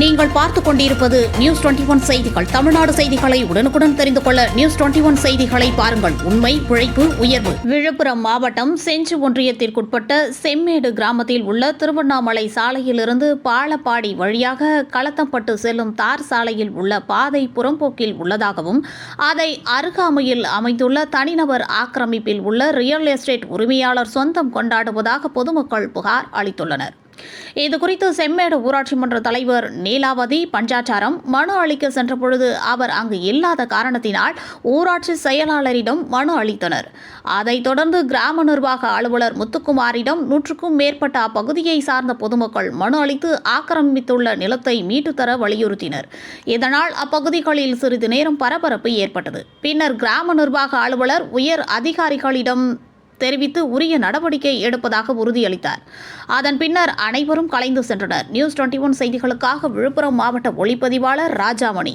நீங்கள் பார்த்துக் கொண்டிருப்பது நியூஸ் டுவெண்டி ஒன் செய்திகள். தமிழ்நாடு செய்திகளை உடனுக்குடன் தெரிந்து கொள்ள நியூஸ் டுவெண்டி ஒன் செய்திகளை பாருங்கள். உண்மை உழைப்பு உயர்வு. விழுப்புரம் மாவட்டம் செஞ்சு ஒன்றியத்திற்குட்பட்ட செம்மேடு கிராமத்தில் உள்ள திருவண்ணாமலை சாலையிலிருந்து பாலப்பாடி வழியாக களத்தம்பட்டு செல்லும் தார் சாலையில் உள்ள பாதை புறம்போக்கில் உள்ளதாகவும் அதை அருகாமையில் அமைந்துள்ள தனிநபர் ஆக்கிரமிப்பில் உள்ள ரியல் எஸ்டேட் உரிமையாளர் சொந்தம் கொண்டாடுவதாக பொதுமக்கள் புகார் அளித்துள்ளனர். இதுகுறித்து செம்மேடு ஊராட்சி மன்ற தலைவர் நீலாவதி பஞ்சாச்சாரம் மனு அளிக்க சென்றபொழுது அவர் அங்கு இல்லாத காரணத்தினால் ஊராட்சி செயலாளரிடம் மனு அளித்தனர். அதைத் தொடர்ந்து கிராம நிர்வாக அலுவலர் முத்துக்குமாரிடம் நூற்றுக்கும் மேற்பட்ட அப்பகுதியை சார்ந்த பொதுமக்கள் மனு அளித்து ஆக்கிரமித்துள்ள நிலத்தை மீட்டுத்தர வலியுறுத்தினர். இதனால் அப்பகுதிகளில் சிறிது நேரம் பரபரப்பு ஏற்பட்டது. பின்னர் கிராம நிர்வாக அலுவலர் உயர் அதிகாரிகளிடம் தெரிவித்து உரிய நடவடிக்கை எடுப்பதாக உறுதியளித்தார். அதன் பின்னர் அனைவரும் கலைந்து சென்றனர். நியூஸ் டுவெண்டி ஒன் செய்திகளுக்காக விழுப்புரம் மாவட்ட ஒளிப்பதிவாளர் ராஜாமணி.